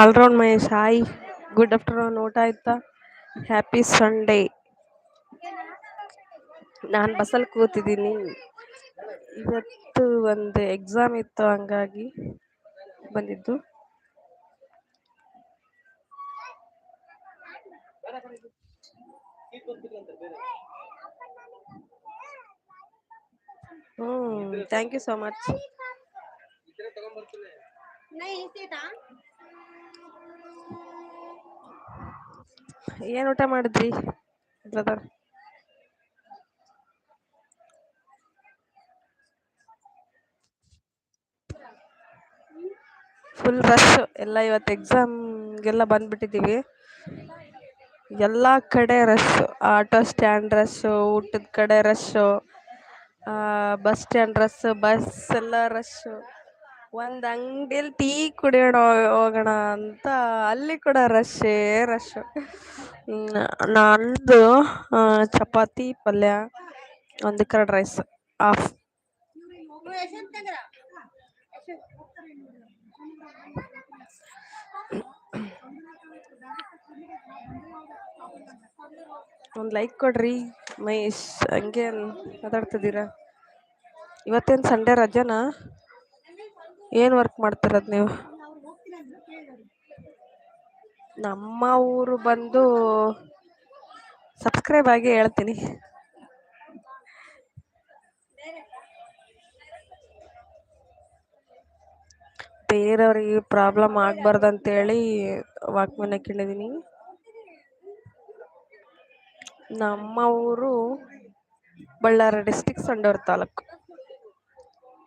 All round Mahesh hi good afternoon ಊಟ ಆಯ್ತಾ happy Sunday ನಾನು ಬಸ್ಸಲ್ಲಿ ಕೂತಿದ್ದೀನಿ. ಇವತ್ತು ಒಂದು ಎಕ್ಸಾಮ್ ಇತ್ತು, ಹಂಗಾಗಿ ಬಂದಿದ್ದು. ಹ್ಞೂ ಥ್ಯಾಂಕ್ ಯು ಸೋ ಮಚ್ ಏನು ಊಟ ಮಾಡಿದ್ರಿ? ಬ್ರದರ್? ಫುಲ್ ರಶ್ ಎಲ್ಲ ಇವತ್ತು ಎಕ್ಸಾಮ್ಗೆಲ್ಲ ಬಂದ್ಬಿಟ್ಟಿದ್ದೀವಿ ಎಲ್ಲ ಕಡೆ ರಶ್ ಆಟೋ ಸ್ಟ್ಯಾಂಡ್ ರಶ್ ಊಟದ ಕಡೆ rush bus stand rush bus ಎಲ್ಲ ರಶ್ಶು ಒಂದು ಅಂಗಡಿಯಲ್ಲಿ ಟೀ ಕುಡಿಯೋಣ ಹೋಗೋಣ ಅಂತ ಅಲ್ಲಿ ಕೂಡ ರಶ್ಶೇ ರಶ್ಶು ನಂದು ಚಪಾತಿ, ಪಲ್ಯ, ಒಂದು ಕರ್ಡ್ ರೈಸ್ ಆಫ್ ಒಂದು ಲೈಕ್ ಕೊಡ್ರಿ. ಮಹೇಶ್ ಹಂಗೆ ಮಾತಾಡ್ತಿದ್ದೀರಾ? ಇವತ್ತೇನು ಸಂಡೇ ರಜನಾ? ಏನು ವರ್ಕ್ ಮಾಡ್ತಿರೋದು ನೀವು? ನಮ್ಮ ಊರು ಬಂದು ಸಬ್ಸ್ಕ್ರೈಬ್ ಆಗಿ ಹೇಳ್ತೀನಿ. ಬೇರೆಯವ್ರಿಗೆ ಪ್ರಾಬ್ಲಮ್ ಆಗಬಾರ್ದು ಅಂತೇಳಿ ವಾಕ್ಮನ್ ಕೇಳಿದೀನಿ. ನಮ್ಮ ಊರು ಬಳ್ಳಾರಿ ಡಿಸ್ಟಿಕ್ ಸಂಡೂರು ತಾಲೂಕು.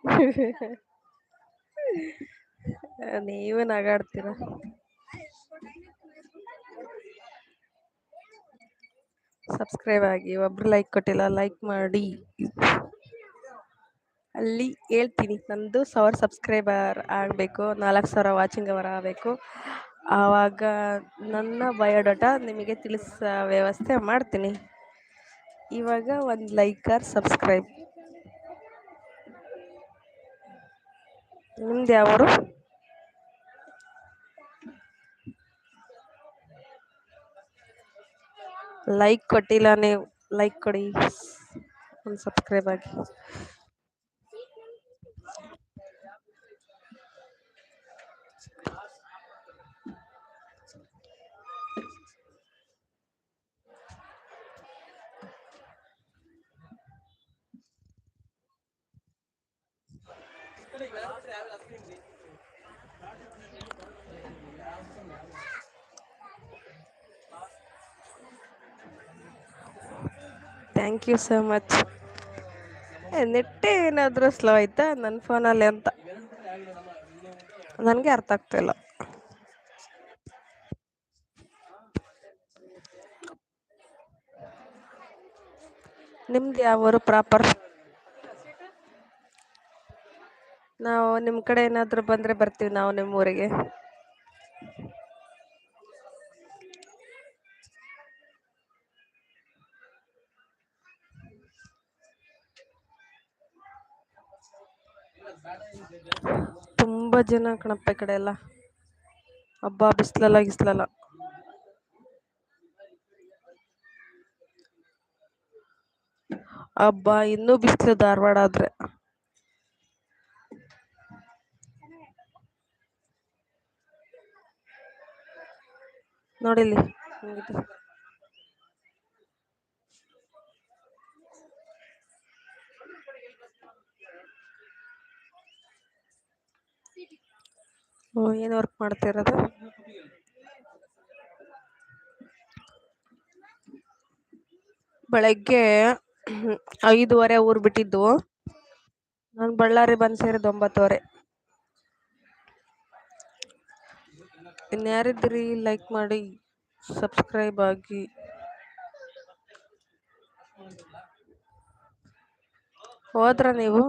ನೀವು ನಗಾಡ್ತೀರ? ಸಬ್ಸ್ಕ್ರೈಬ್ ಆಗಿ, ಒಬ್ರು ಲೈಕ್ ಕೊಟ್ಟಿಲ್ಲ ಲೈಕ್ ಮಾಡಿ. ಅಲ್ಲಿ ಹೇಳ್ತೀನಿ, ನಂದು ಸಾವಿರ ಸಬ್ಸ್ಕ್ರೈಬರ್ ಆಗಬೇಕು, ನಾಲ್ಕು ಸಾವಿರ ವಾಚಿಂಗ್ ಅವರ್ ಆಗಬೇಕು. ಆವಾಗ ನನ್ನ ಬಯೋಡಾಟಾ ನಿಮಗೆ ತಿಳಿಸೋ ವ್ಯವಸ್ಥೆ ಮಾಡ್ತೀನಿ. ಇವಾಗ ಒಂದು ಲೈಕ್ ಆರ್ ಸಬ್ಸ್ಕ್ರೈಬ್ ನಿಮ್ದು ಯಾವರು ಲೈಕ್ ಕೊಟ್ಟಿಲ್ಲ ನೀವು ಲೈಕ್ ಕೊಡಿ ಒಂದು ಸಬ್ಸ್ಕ್ರೈಬ್ ಆಗಿ ಥ್ಯಾಂಕ್ ಯು ಸೋ ಮಚ್ ನೆಟ್ಟೆ ಏನಾದರೂ ಸ್ಲೋ ಆಯ್ತಾ ನನ್ನ ಫೋನಲ್ಲಿ ಅಂತ. ನನಗೆ ಅರ್ಥ ಆಗ್ತಿಲ್ಲ ನಿಮ್ದು ಯಾವ ಪ್ರಾಪರ್ ನಾವು ನಿಮ್ಮ ಕಡೆ ಏನಾದರೂ ಬಂದರೆ ಬರ್ತೀವಿ ನಾವು ನಿಮ್ಮ ಊರಿಗೆ. ತುಂಬ ಜನ ಕಣಪ್ಪ ಈ ಕಡೆ ಎಲ್ಲ. ಹಬ್ಬ ಬಿಸ್ಲಲ್ಲ ಗಿಸ್ಲಲ್ಲ. ಹಬ್ಬ ಇನ್ನೂ ಬಿಸಿಲು ಧಾರವಾಡ ಆದ್ರೆ. ನೋಡಿಲ್ಲಿ ಏನು ವರ್ಕ್ ಮಾಡ್ತಿರೋದು ಬೆಳಗ್ಗೆ ಐದುವರೆ ಊರು ಬಿಟ್ಟಿದ್ದು. ನಾನು ಬಳ್ಳಾರಿ ಬಂದು ಸೇರಿದ ಒಂಬತ್ತುವರೆ. ಇನ್ಯಾರಿದ್ರಿ ಲೈಕ್ ಮಾಡಿ ಸಬ್ಸ್ಕ್ರೈಬ್ ಆಗಿ. ಹೋದ್ರ ನೀವು?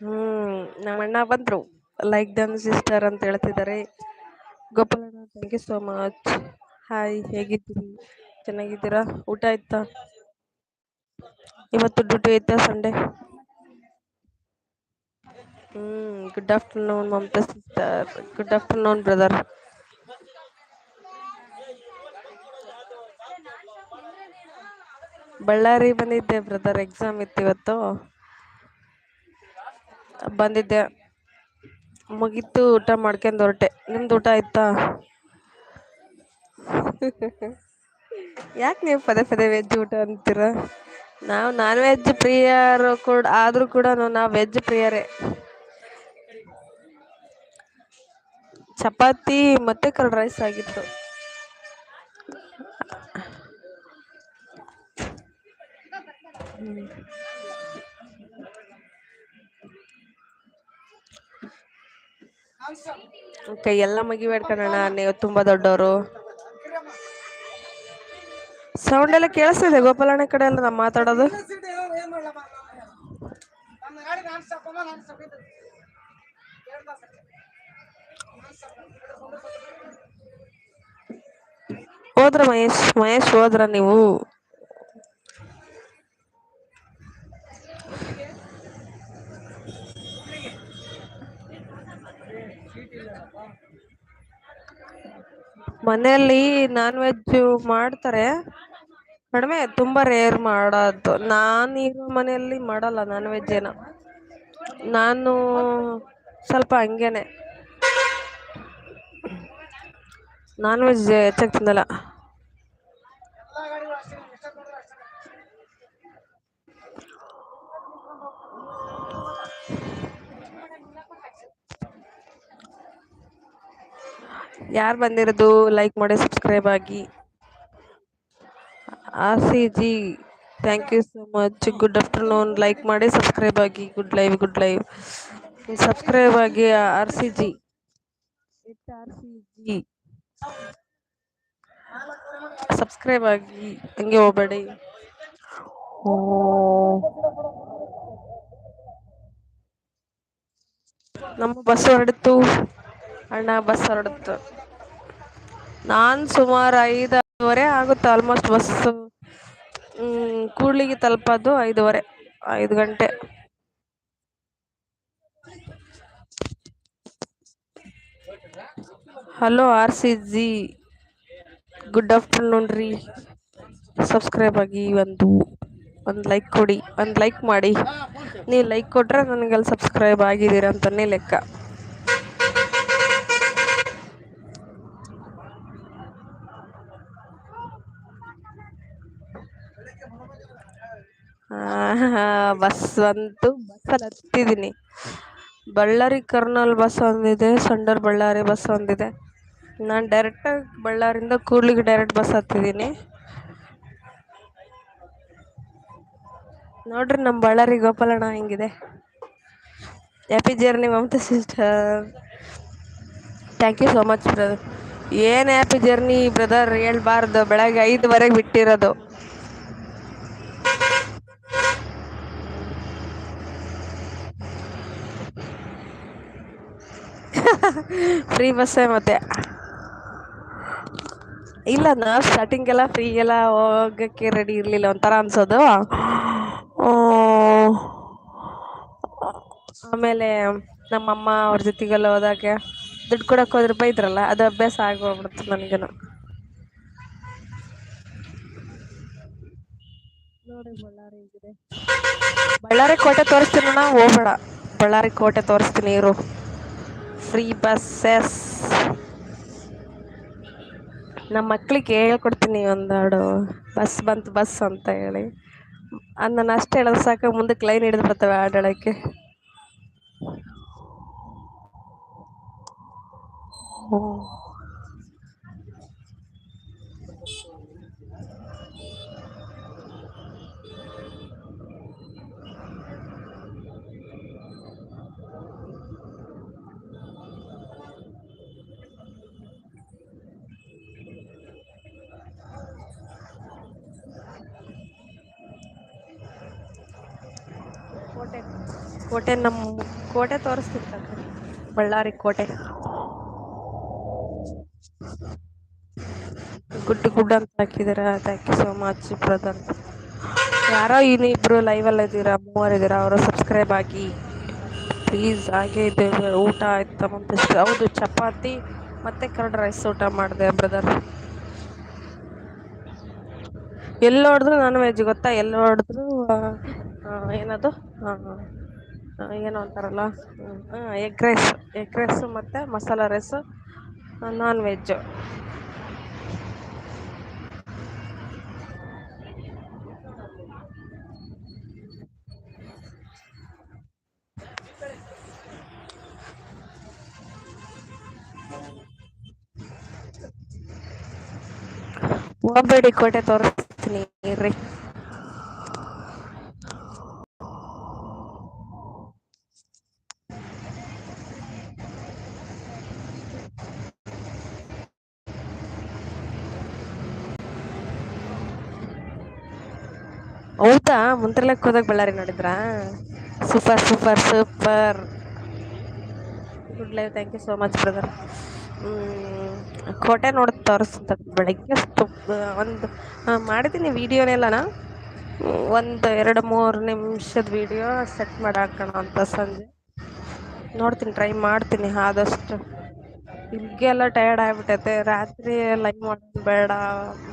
ಹ್ಮ್, ನಮ್ಮ ಅಣ್ಣ ಬಂದ್ರು. ಲೈಕ್ ದನ್ ಸಿಸ್ಟರ್ ಅಂತ ಹೇಳ್ತಿದ್ದಾರೆ. ಗೋಪಾಲಣ್ಣ thank you so much hi ಹೇಗಿದ್ದೀರಿ? ಚೆನ್ನಾಗಿದ್ದೀರಾ? ಊಟ ಆಯ್ತಾ? ಇವತ್ತು ಡ್ಯೂಟಿ ಐತೆ Sunday hmm good afternoon Mamata sister good afternoon brother Ballari ಬಂದಿದ್ದೆ ಬ್ರದರ್ ಎಕ್ಸಾಮ್ ಇತ್ತು ಇವತ್ತು. ಬಂದಿದ್ದೆ. ಮುಗೀತು, ಊಟ ಮಾಡ್ಕೊಂಡು ಹೊರಟೆ. ನಿಮ್ದು ಊಟ ಆಯ್ತಾ? ಯಾಕೆ ನೀವು ಪದೇ ಪದೇ ವೆಜ್ ಊಟ ಅಂತೀರ? ನಾವು ನಾನ್ ವೆಜ್ ಪ್ರಿಯರು ಕೂಡ, ಆದ್ರೂ ಕೂಡ ನಾವು ವೆಜ್ ಪ್ರಿಯರೇ. ಚಪಾತಿ ಮತ್ತೆ ಕರ್ಡ್ ರೈಸ್ ಆಗಿತ್ತು. ಓಕೆ, ಎಲ್ಲ ಮುಗಿಬೇಡ ಕಣಣ್ಣ ನೀವು ತುಂಬಾ ದೊಡ್ಡವರು ಸೌಂಡ್ ಎಲ್ಲ ಕೇಳಿಸ್ತಿದೆ ಗೋಪಾಲಣ್ಣ ಕಡೆ ಎಲ್ಲ ನಾವು ಮಾತಾಡೋದು. ಹೋದ್ರ ಮಹೇಶ್? ಮಹೇಶ್ ಹೋದ್ರ ನೀವು? ಮನೆಯಲ್ಲಿ ನಾನ್ ವೆಜ್ ಮಾಡ್ತಾರೆ. ಕಡಿಮೆ, ತುಂಬಾ ರೇರ್ ಮಾಡೋದು. ನಾನು ಇರೋ ಮನೆಯಲ್ಲಿ ಮಾಡಲ್ಲ ನಾನ್ ವೆಜ್ ಏನ. ನಾನು ಸ್ವಲ್ಪ ಹಂಗೇನೆ. ನಾನ್ ವೆಜ್ ಹೆಚ್ಚಾಗಿ ತಿನ್ನಲ್ಲ. ಯಾರು ಬಂದಿರೋದು ಲೈಕ್ ಮಾಡಿ ಸಬ್ಸ್ಕ್ರೈಬ್ ಆಗಿ. R C G thank you so much good afternoon like ಮಾಡಿ ಸಬ್ಸ್ಕ್ರೈಬ್ ಆಗಿ. Good live good live subscribe ಆಗಿ R C G R C G subscribe ಆಗಿ. ಹಂಗೆ ಹೋಗಬೇಡಿ. ನಮ್ಮ ಬಸ್ ಹೊರಡಿತು. ಅಣ್ಣ ಬಸ್ ಹೊರಡಿತು. ನಾನು ಸುಮಾರು ಐದೂವರೆ ಆಗುತ್ತೆ ಆಲ್ಮೋಸ್ಟ್ ಬಸ್ಸು ಕೂಡ್ಲಿಗೆ ತಲುಪೋದು ಐದುವರೆ, ಐದು ಗಂಟೆ. Hello R C G good afternoon ರೀ ಸಬ್ಸ್ಕ್ರೈಬ್ ಆಗಿ ಒಂದು ಒಂದು ಲೈಕ್ ಕೊಡಿ, ಒಂದು ಲೈಕ್ ಮಾಡಿ. ನೀವು ಲೈಕ್ ಕೊಟ್ಟರೆ ನನಗೆ ಅಲ್ಲಿ ಸಬ್ಸ್ಕ್ರೈಬ್ ಆಗಿದ್ದೀರ ಅಂತಲೇ ಲೆಕ್ಕ. ಬಸ್ ಅಂತೂ ಬಸ್ಸಲ್ಲಿ ಹತ್ತಿದ್ದೀನಿ. ಬಳ್ಳಾರಿ ಕರ್ನಲ್ ಬಸ್ ಒಂದಿದೆ, ಸಂಡೂರು ಬಳ್ಳಾರಿ ಬಸ್ ಒಂದಿದೆ. ನಾನು ಡೈರೆಕ್ಟಾಗಿ ಬಳ್ಳಾರಿಯಿಂದ ಕೂಡ್ಲಿಗೆ ಡೈರೆಕ್ಟ್ ಬಸ್ ಹತ್ತಿದ್ದೀನಿ. ನೋಡ್ರಿ ನಮ್ಮ ಬಳ್ಳಾರಿ ಗೋಪಾಲಣ್ಣ ಹೆಂಗಿದೆ? Happy journey Mamata sister thank you so much brother ಏನು ಹ್ಯಾಪಿ ಜರ್ನಿ ಬ್ರದರ್ ಹೇಳ್ಬಾರ್ದು, ಬೆಳಗ್ಗೆ ಐದುವರೆಗೆ ಬಿಟ್ಟಿರೋದು. ಫ್ರೀ ಬಸ್ಸೇ ಮತ್ತೆ. ಇಲ್ಲ ನಾ ಸ್ಟಾರ್ಟಿಂಗ್ ಎಲ್ಲ ಫ್ರೀ ಎಲ್ಲ ಹೋಗಕ್ಕೆ ರೆಡಿ ಇರಲಿಲ್ಲ ಒಂಥರ ಅನ್ಸೋದು. ಆಮೇಲೆ ನಮ್ಮಮ್ಮ ಅವ್ರ ಜೊತೆಗೆಲ್ಲ ಹೋದಾಗ ದುಡ್ಡು ಕೊಡಕ್ಕೆ ಹೋದ್ರೆ ಬೈದ್ರಲ್ಲ ಅದು ಅಭ್ಯಾಸ ಆಗೋಗ್ಬಿಡ್ತು ನನಗೇನು. ನೋಡಿ ಬಳ್ಳಾರಿ ಬಳ್ಳಾರಿ ಕೋಟೆ ತೋರಿಸ್ತೀನಿ ಅಣ್ಣ ಹೋಗ್ಬೇಡ. ಬಳ್ಳಾರಿ ಕೋಟೆ ತೋರಿಸ್ತೀನಿ ಇರು. ಫ್ರೀ ಬಸ್ಸಸ್ ನಮ್ಮ ಮಕ್ಕಳಿಗೆ ಹೇಳ್ಕೊಡ್ತೀನಿ ಒಂದೆರಡು. ಬಸ್ ಬಂತು, ಬಸ್ ಅಂತ ಹೇಳಿ. ಅದನ್ನ ನಾನು ಅಷ್ಟು ಹೇಳೋದು ಸಾಕು, ಮುಂದಕ್ಕೆ ಲೈನ್ ಹಿಡಿದು ಬರ್ತವೆ ಆಡಳಕ್ಕೆ ಕೋಟೆ ಕೋಟೆ ನಮ್ಮ ಕೋಟೆ ತೋರಿಸ್ತಿರ್ತಾರೆ ಬಳ್ಳಾರಿ ಕೋಟೆ. ಗುಡ್ ಗುಡ್ಡ ಅಂತ ಹಾಕಿದಾರ. Thank you so much brother ಯಾರೋ ಇನ್ನಿಬ್ರು ಲೈವ್ ಅಲ್ಲಿ ಇದ್ದೀರಾ, ಮೂವರ್ ಇದ್ದೀರಾ, ಅವರು ಸಬ್ಸ್ಕ್ರೈಬ್ ಆಗಿ. ಪ್ಲೀಸ್ ಹಾಗೆ ಇದ್ದೇವೆ ಊಟ ಆಯ್ತಾ ಮತ್ತೆ ಹೌದು, ಚಪಾತಿ ಮತ್ತೆ ಕರ್ಡ್ ರೈಸ್ ಊಟ ಮಾಡಿದೆ ಬ್ರದರ್ ಎಲ್ಲಿ ನೋಡಿದ್ರು ನಾನ್ ವೆಜ್ ಗೊತ್ತಾ? ಎಲ್ಲಿ ನೋಡಿದ್ರು ಏನದು? ಹಾಂ ಏನೋ ಅಂತಾರಲ್ಲ ಎಗ್ ರೈಸ್ ಎಗ್ ರೈಸ್ ಮತ್ತೆ ಮಸಾಲ ರೈಸ್ ನಾನ್ ವೆಜ್ ಹೋಗ್ಬೇಡಿ ಕೋಟೆ ತೋರಿಸ್ತೀನಿ, ಇರ್ರಿ ಹೌದಾ ಮುಂತ್ರಲಕ್ಕೆ ಹೋದಾಗ ಬಳ್ಳಾರಿ ನೋಡಿದ್ರಾ? Super super super. Good live thank you so much brother ಕೋಟೆ ನೋಡಿ ತೋರಿಸ್ತ ಬೆಳಗ್ಗೆ ಒಂದು ಮಾಡಿದ್ದೀನಿ ವೀಡಿಯೋನೆಲ್ಲನ? ಒಂದು, ಎರಡು, ಮೂರು ನಿಮಿಷದ ವೀಡಿಯೋ ಸೆಟ್ ಮಾಡಿ ಹಾಕೋಣ ಅಂತ ಸಂಜೆ. ನೋಡ್ತೀನಿ, ಟ್ರೈ ಮಾಡ್ತೀನಿ ಆದಷ್ಟು. ಇಲ್ಲಿಗೆಲ್ಲ ಟಯರ್ಡ್ ಆಗಿಬಿಟ್ಟೈತೆ. ರಾತ್ರಿ ಲೈವ್ ಮಾಡೋದು ಬೇಡ,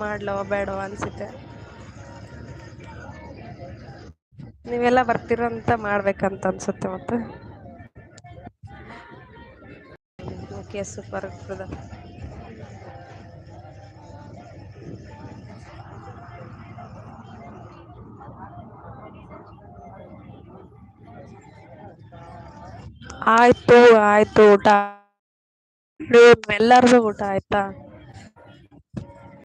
ಮಾಡ್ಲೋ ಬೇಡ ಅನಿಸುತ್ತೆ. ನೀವೆಲ್ಲ ಬರ್ತೀರಂತ ಮಾಡ್ಬೇಕಂತ ಅನ್ಸುತ್ತೆ ಮತ್ತೆ. ಓಕೆ ಸೂಪರ್ ಬ್ರದರ್ ಆಯ್ತು ಆಯ್ತು ಊಟ. ಎಲ್ಲಾರ್ದು ಊಟ ಆಯ್ತಾ?